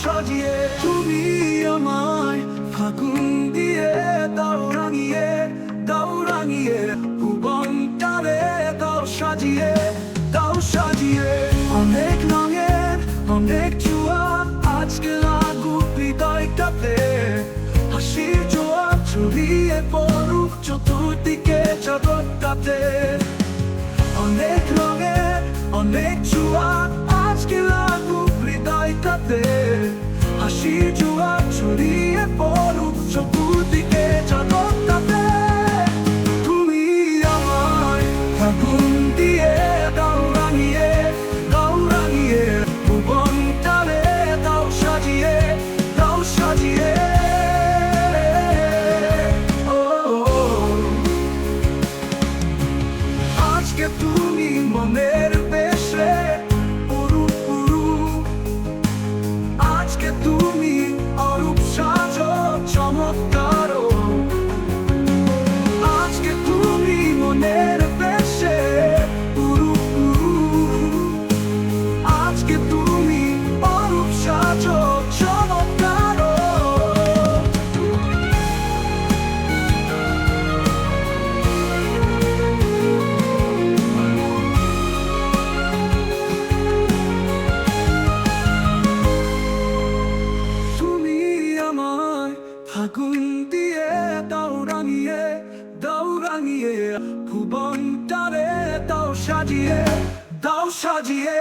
সাজিয়ে তুমি আমায় ফাগুন দিয়ে দাও রাঙিয়ে দাও রাঙিয়ে ভুবনটারে দাও সাজিয়ে দাও সাজিয়ে। অনেক রঙের, অনেক জুয়া, আজকে লাগুক হৃদয়টাতে হাসির জোয়া ছড়িয়ে পড়ুক চতুর্দিকে জগৎটাতে অনেক রঙের, অনেক জুয়া, আজকে লাগুক হৃদয়টাতে হাসির জুয়া ছড়িয়ে পড়ুক চতুর্দিকে জগৎটাতে তুমি আমায় ফাগুন দিয়ে দাও রাঙিয়ে দাও রাঙিয়ে ও, ও। আজকে তুমি মনের আমায় দিয়ে দাও রাঙিয়ে দাও রাঙিয়ে ভুবনটারে দাও সাজিয়ে দাও সাজিয়ে।